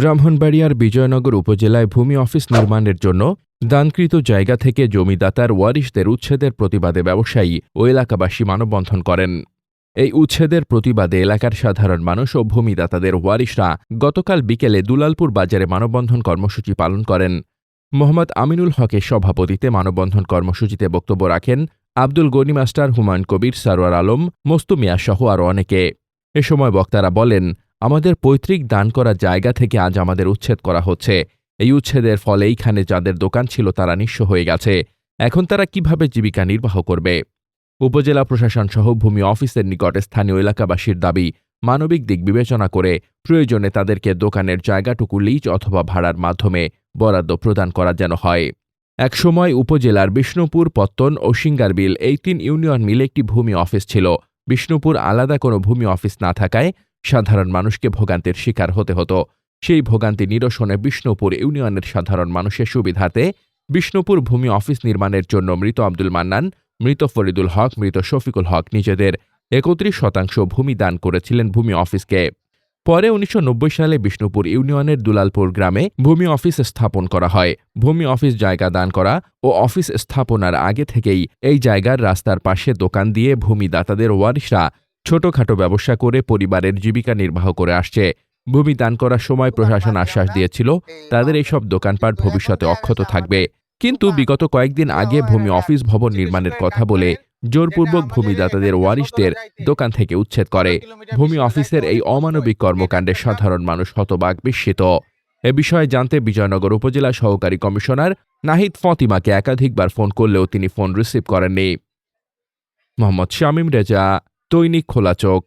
ব্রাহ্মণবাড়িয়ার বিজয়নগর উপজেলায় ভূমি অফিস নির্মাণের জন্য দানকৃত জায়গা থেকে জমিদাতার ওয়ারিশদের উচ্ছেদের প্রতিবাদে ব্যবসায়ী ও এলাকাবাসী মানববন্ধন করেন। এই উচ্ছেদের প্রতিবাদে এলাকার সাধারণ মানুষ ও ভূমিদাতাদের ওয়ারিশরা গতকাল বিকেলে দুলালপুর বাজারে মানববন্ধন কর্মসূচি পালন করেন। মোহাম্মদ আমিনুল হকের সভাপতিতে মানববন্ধন কর্মসূচিতে বক্তব্য রাখেন আব্দুল গনি মাস্টার হুমায়ুন কবির, সারোয়ার আলম মস্তু মিয়া সহ আরও অনেকে। এ সময় বক্তারা বলেন আমাদের পৈতৃক দান করা জায়গা থেকে আজ আমাদের উচ্ছেদ করা হচ্ছে। এই উচ্ছেদের ফলে এইখানে যাদের দোকান ছিল তারা নিঃস্ব হয়ে গেছে। এখন তারা কীভাবে জীবিকা নির্বাহ করবে? উপজেলা প্রশাসন সহ ভূমি অফিসের নিকটে স্থানীয় এলাকাবাসীর দাবি, মানবিক দিক বিবেচনা করে প্রয়োজনে তাদেরকে দোকানের জায়গাটুকু লিজ অথবা ভাড়ার মাধ্যমে বরাদ্দ প্রদান করা যেন হয়। একসময় উপজেলার বিষ্ণুপুর, পত্তন ও সিঙ্গারবিল এই তিন ইউনিয়ন মিলে একটি ভূমি অফিস ছিল। বিষ্ণুপুর আলাদা কোনো ভূমি অফিস না থাকায় সাধারণ মানুষকে ভোগান্তির শিকার হতে হতো। সেই ভোগান্তি নিরসনে বিষ্ণুপুর ইউনিয়নের সাধারণ মানুষের সুবিধাতে বিষ্ণুপুর ভূমি অফিস নির্মাণের জন্য মৃত আব্দুল মান্নান, মৃত ফরিদুল হক, মৃত শফিকুল হক নিজেদের একত্রিশ শতাংশ ভূমি দান করেছিলেন ভূমি অফিসকে। পরে উনিশশো নব্বই সালে বিষ্ণুপুর ইউনিয়নের দুলালপুর গ্রামে ভূমি অফিস স্থাপন করা হয়। ভূমি অফিস জায়গা দান করা ও অফিস স্থাপনার আগে থেকেই এই জায়গার রাস্তার পাশে দোকান দিয়ে ভূমিদাতাদের ওয়ারিশরা ছোটখাটো ব্যবসা করে পরিবারের জীবিকা নির্বাহ করে আসছে। ভূমি দান করার সময় প্রশাসন আশ্বাস দিয়েছিল, তাদের এইসব দোকানপাট ভবিষ্যতে অক্ষত থাকবে। কিন্তু বিগত কয়েকদিন আগে ভূমি অফিস ভবন নির্মাণের কথা বলে জোরপূর্বক ভূমিদাতাদের ওয়ারিশদের দোকান থেকে উচ্ছেদ করে। ভূমি অফিসের এই অমানবিক কর্মকাণ্ডে সাধারণ মানুষ হতবাক বিস্মিত। এ বিষয়ে জানতে বিজয়নগর উপজেলা সহকারী কমিশনার নাহিদ ফতিমাকে একাধিকবার ফোন করলেও তিনি ফোন রিসিভ করেননি। মোহাম্মদ শামীম রেজা দৈনিক খোলা চোখ।